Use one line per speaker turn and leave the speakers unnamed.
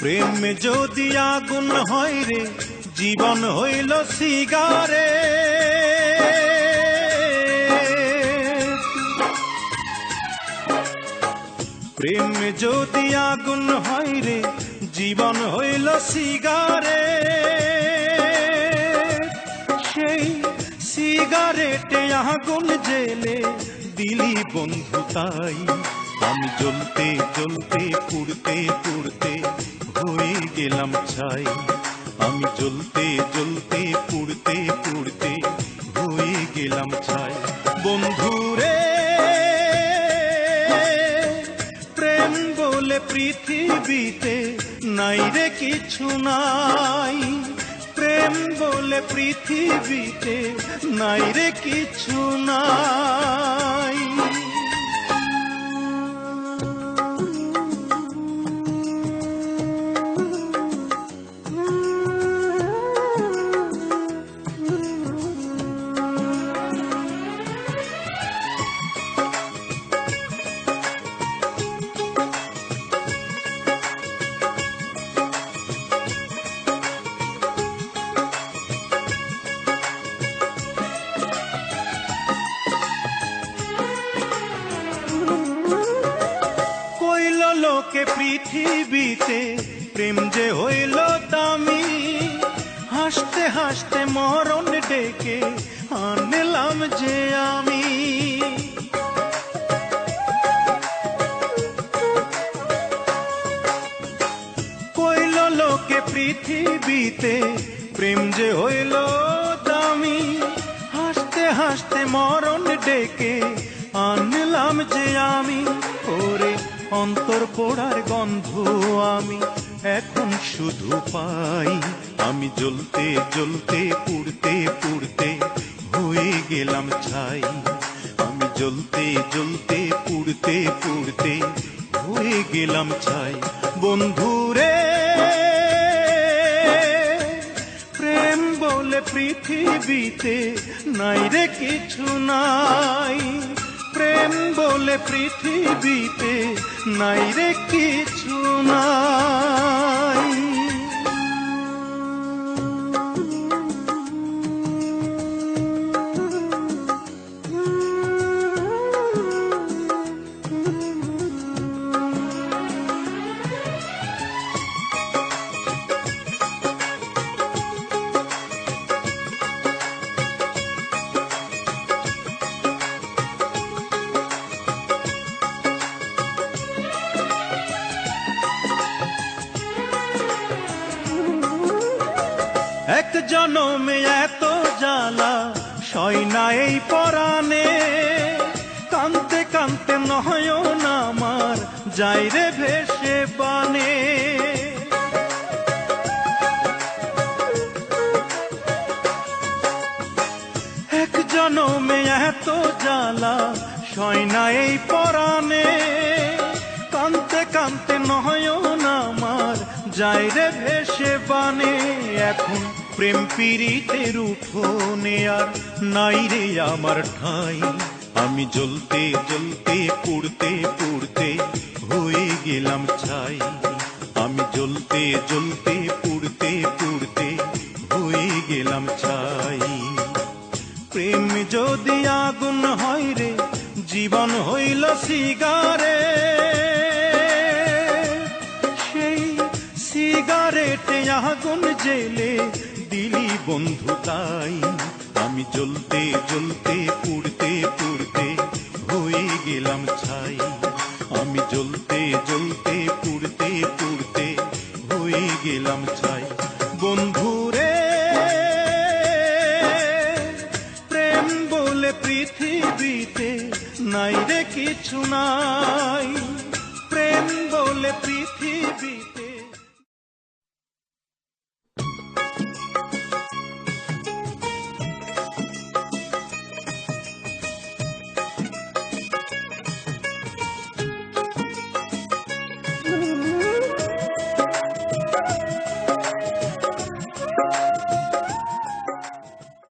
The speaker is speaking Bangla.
প্রেম যদি আগুন হয় রে, জীবন হইল সিগারে। প্রেম যদি আগুন হয় রে, জীবন হইল সিগারে। সেই সিগারেটে আগুন জেলে দিলি বন্ধু তাই। আমি জ্বলতে জ্বলতে, পুড়তে গেলাম ছাই। আমি জ্বলতে জ্বলতে, পুড়তে পুড়তে হয়ে গেলাম ছাই। বন্ধু রে প্রেম বলে পৃথিবীতে নাই রে কিছু নাই। প্রেম বলে পৃথিবীতে নাই রে কিছু নাই। লোকে পৃথিবীতে প্রেম যে হইল দামি হাসতে হাসতে মরণ ডেকে আনলাম যে আমি। কইল লোকে পৃথিবীতে প্রেম যে হইল দামি হাসতে হাসতে মরণ ডেকে আনলাম যে আমি। ওরে অন্তর পোড়ার গন্ধ আমি এখন শুধু পাই। আমি জ্বলতে জ্বলতে, পুড়তে পুড়তে হয়ে গেলাম ছাই। আমি জ্বলতে জ্বলতে, পুড়তে পুড়তে হয়ে গেলাম ছাই। বন্ধুরে, প্রেম বলে পৃথিবীতে নাই রে কিছু নাই। প্রেম বলে পৃথিবীতে নাই রে কিছু নাই জনমে এত জ্বালা সয় না এই পরাণে। কানতে কানতে নয়ন আমার যাই রে ভেসে বানে। এক জনমে এত জ্বালা সয় না এই পরাণে। কানতে কানতে নয়ন আমার যাই রে ভেসে বানে। এখন প্রেম পীড়িতের উঠোনে আর নাই রে আমার ঠাই। আমি জ্বলতে জ্বলতে, পুড়তে পুড়তে হয়ে গেলাম ছাই। আমি জ্বলতে জ্বলতে, পুড়তে পুড়তে হয়ে গেলাম ছাই। প্রেম যদি আগুন হয় রে, জীবন হইল সিগারে। সেই সিগারেটে আগুন জেলে বন্ধু, তাই আমি জ্বলতে জ্বলতে পুড়তে পুড়তে হয়ে গেলাম ছাই। আমি জ্বলতে জ্বলতে পুড়তে পুড়তে হয়ে গেলাম ছাই। বন্ধুরে প্রেম বলে পৃথিবীতে নাই রে কিছু নাই। প্রেম বলে পৃথিবী